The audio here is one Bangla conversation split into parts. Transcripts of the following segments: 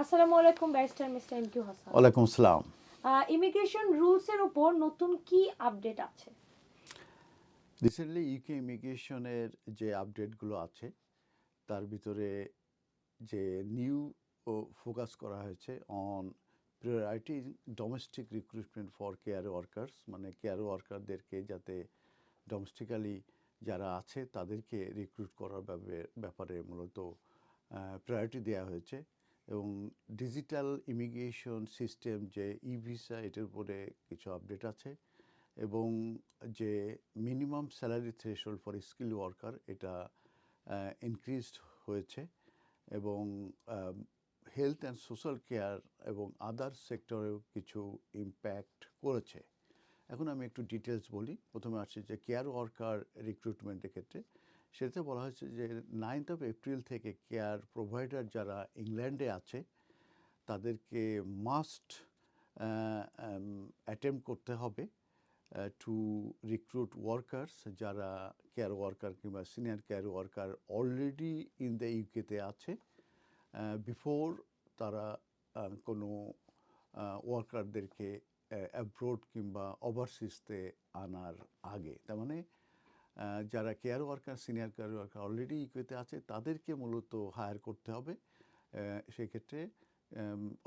আসসালামু আলাইকুম barrister mister M Q Hasan. ওয়ালাইকুম আসসালাম। ইমিগ্রেশন রুলস এর উপর নতুন কি আপডেট আছে? রিসেন্টলি ইউকে ইমিগ্রেশনের যে আপডেটগুলো আছে তার ভিতরে যে নিউ ফোকাস করা হয়েছে on priority domestic recruitment for care workers মানে কেয়ার ওয়ার্কারদেরকে যাতে ডোমেস্টিক্যালি যারা আছে তাদেরকে রিক্রুট করার ব্যাপারে- ব্যাপারে মূলত প্রায়োরিটি দেওয়া হয়েছে। এবং ডিজিটাল ইমিগ্রেশন সিস্টেম যে ই ভিসা এটার উপরে কিছু আপডেট আছে এবং যে minimum salary threshold for skill worker এটা ইনক্রিজড হয়েছে এবং হেলথ অ্যান্ড সোশ্যাল কেয়ার এবং আদার সেক্টরেও কিছু ইম্প্যাক্ট করেছে। এখন আমি একটু ডিটেলস বলি। প্রথমে আসছি যে কেয়ার ওয়ার্কার রিক্রুটমেন্টের ক্ষেত্রে সেটাতে বলা হয়েছে যে নাইনথ অফ এপ্রিল থেকে কেয়ার প্রোভাইডার যারা ইংল্যান্ডে আছে, তাদেরকে মাস্ট অ্যাটেম্প করতে হবে টু রিক্রুট ওয়ার্কার্স যারা কেয়ার ওয়ার্কার কিংবা senior care worker already in the ইউকেতে আছে বিফোর তারা কোনো ওয়ার্কারদেরকে অ্যাব্রোড কিংবা ওভারসিজতে আনার আগে। তার মানে যারা care worker senior care worker already ইউকেতে আছে, তাদেরকে মূলত হায়ার করতে হবে। সেক্ষেত্রে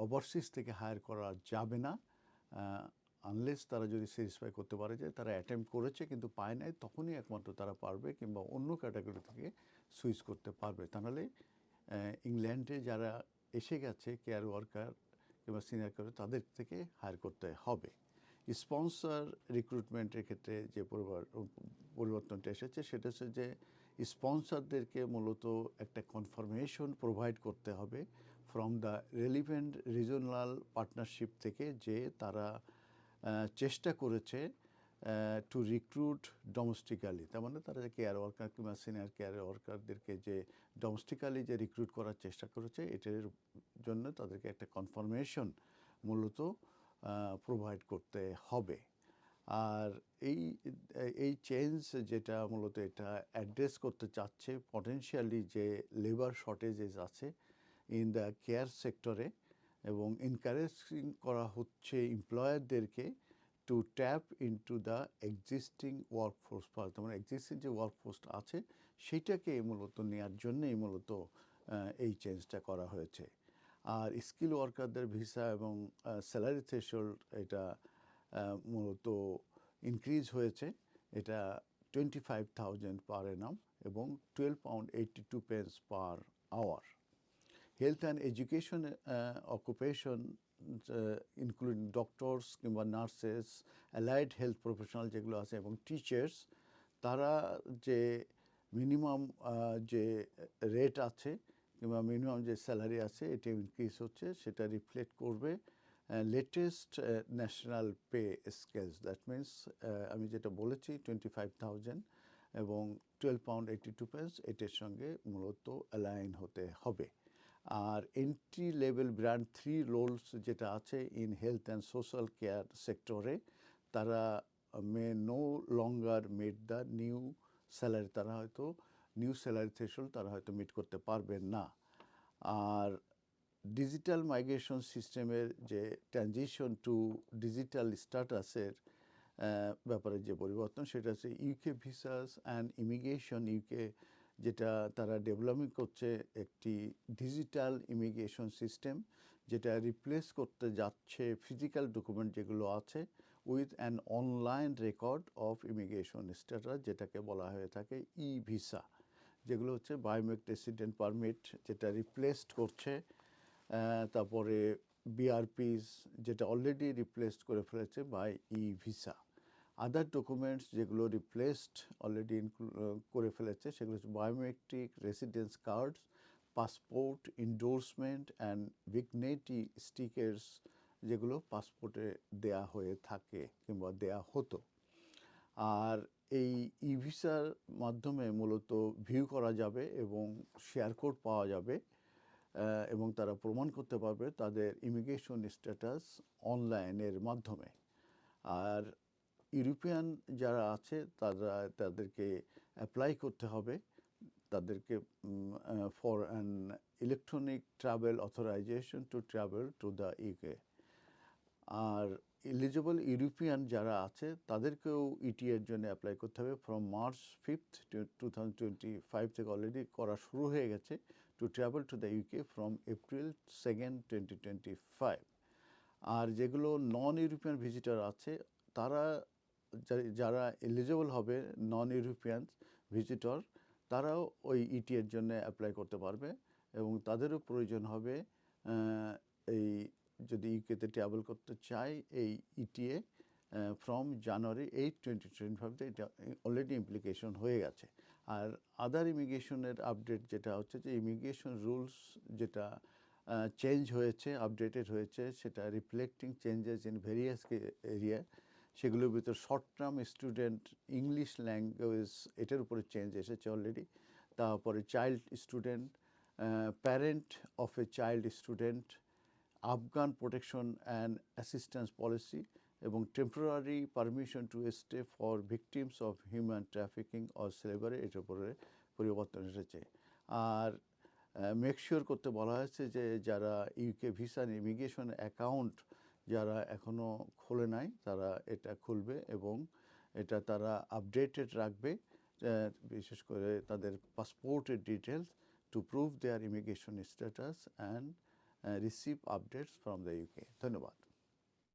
ওভারসিজ থেকে হায়ার করা যাবে না। আনলেস তারা যদি স্যাটিসফাই করতে পারে যে তারা অ্যাটেম্প করেছে কিন্তু পায় নাই, তখনই একমাত্র তারা পারবে কিংবা অন্য ক্যাটাগরি থেকে সুইচ করতে পারবে। তা নাহলে ইংল্যান্ডে যারা এসে গেছে কেয়ার ওয়ার্কার কিংবা সিনিয়র কেয়ার তাদের থেকে হায়ার করতে হবে। স্পন্সর রিক্রুটমেন্টের ক্ষেত্রে যে পরিবর্তনটা এসেছে, সেটা হচ্ছে যে স্পন্সরদেরকে মূলত একটা কনফার্মেশন প্রোভাইড করতে হবে from the relevant regional partnership থেকে যে তারা চেষ্টা করেছে টু রিক্রুট ডোমেস্টিক্যালি তার মানে তারা যে কেয়ার ওয়ার্কার কিংবা সিনিয়র কেয়ার ওয়ার্কারদেরকে যে ডোমেস্টিক্যালি যে রিক্রুট করার চেষ্টা করেছে, এটার জন্য তাদেরকে একটা কনফার্মেশন মূলত প্রোভাইড করতে হবে। আর এই এই চেঞ্জ যেটা মূলত এটা অ্যাড্রেস করতে চাচ্ছে পটেনশিয়ালি যে লেবার শর্টেজেস আছে ইন দ্য কেয়ার সেক্টরে এবং এনকারেজিং করা হচ্ছে এমপ্লয়ারদেরকে to tap into the existing workforce তার মানে এক্সিস্টিং যে ওয়ার্কফোর্স আছে সেইটাকে মূলত নেওয়ার জন্যেই মূলত এই চেঞ্জটা করা হয়েছে। আর স্কিল ওয়ার্কারদের ভিসা এবং স্যালারি থ্রেশহোল্ড এটা মূলত ইনক্রিজ হয়েছে। এটা twenty five thousand per annum এবং twelve pound eighty two pence per hour health and education occupation including doctors কিংবা নার্সেস অ্যালাইড হেলথ প্রফেশনাল যেগুলো আছে এবং টিচার্স তারা যে মিনিমাম যে রেট আছে কিংবা মিনিমাম যে স্যালারি আছে, এটা ইনক্রিজ হচ্ছে, সেটা রিফ্লেক্ট করবে। Latest national pay scales that means আমি যেটা বলেছি টোয়েন্টি ফাইভ থাউজেন্ড এবং twelve pound eighty two pence এটার সঙ্গে মূলত অ্যালাইন হতে হবে। আর entry level brand three roles যেটা আছে in health and social care সেক্টরে তারা may no longer made the new salary তারা হয়তো নিউ স্যালারি থ্রেশল তারা হয়তো মিট করতে পারবেন না। আর ডিজিটাল মাইগ্রেশন সিস্টেমের যে ট্রানজিশন টু ডিজিটাল স্ট্যাটাসের ব্যাপারে যে পরিবর্তন, সেটা হচ্ছে UK visas and immigration UK যেটা তারা ডেভেলপমেন্ট করছে একটি ডিজিটাল ইমিগ্রেশন সিস্টেম যেটা রিপ্লেস করতে যাচ্ছে ফিজিক্যাল ডকুমেন্ট যেগুলো আছে with an online record of immigration status যেটাকে বলা হয়ে থাকে ই ভিসা যেগুলো হচ্ছে বায়োমেট্রিক রেসিডেন্ট পারমিট যেটা রিপ্লেসড করছে তারপরে বিআরপিস যেটা অলরেডি রিপ্লেসড করে ফেলেছে by e visa other documents যেগুলো রিপ্লেসড অলরেডি করে ফেলেছে সেগুলো হচ্ছে biometric residence cards passport endorsement and vignette stickers যেগুলো পাসপোর্টে দেয়া হয়ে থাকে কিংবা দেয়া হতো। আর এই ই ভিসার মাধ্যমে মূলত ভিউ করা যাবে এবং শেয়ার কোড পাওয়া যাবে। এবং তারা প্রমাণ করতে পারবে তাদের ইমিগ্রেশন স্ট্যাটাস অনলাইনের মাধ্যমে। আর ইউরোপিয়ান যারা আছে, তারা তাদেরকে অ্যাপ্লাই করতে হবে। তাদেরকে for an electronic travel authorisation to travel to the UK R eligible European যারা আছে, তাদেরকেও ইটি এর জন্য অ্যাপ্লাই করতে হবে। From March fifth two thousand twenty five থেকে অলরেডি করা শুরু হয়ে গেছে to travel to the UK from April second twenty twenty five আর যেগুলো নন ইউরোপিয়ান ভিজিটর আছে, তারা যারা এলিজিবল হবে নন ইউরোপিয়ান ভিজিটর তারাও ওই ইটি এর জন্য অ্যাপ্লাই করতে পারবে এবং তাদেরও প্রয়োজন হবে এই যদি ইউকেতে ট্রাভেল করতে চায় এই ETA from January eight twenty twenty ফাইভতে এটা অলরেডি ইমপ্লিকেশন হয়ে গেছে। আর আদার ইমিগ্রেশনের আপডেট যেটা হচ্ছে যে ইমিগ্রেশন রুলস যেটা চেঞ্জ হয়েছে আপডেটেড হয়েছে, সেটা reflecting changes in various area সেগুলোর ভিতর short term student English language এটার উপরে চেঞ্জ এসেছে অলরেডি তারপরে child student parent of a child student Afghan protection and assistance policy এবং temporary permission to stay for victims of human trafficking or slavery এটার উপরে পরিবর্তন এসেছে। আর মেকশিওর করতে বলা হয়েছে যে যারা ইউকে ভিসা ইমিগ্রেশন অ্যাকাউন্ট যারা এখনও খোলে নাই, তারা এটা খুলবে এবং এটা তারা আপডেটেড রাখবে বিশেষ করে তাদের পাসপোর্টের details to prove their immigration status and receive updates from the UK ধন্যবাদ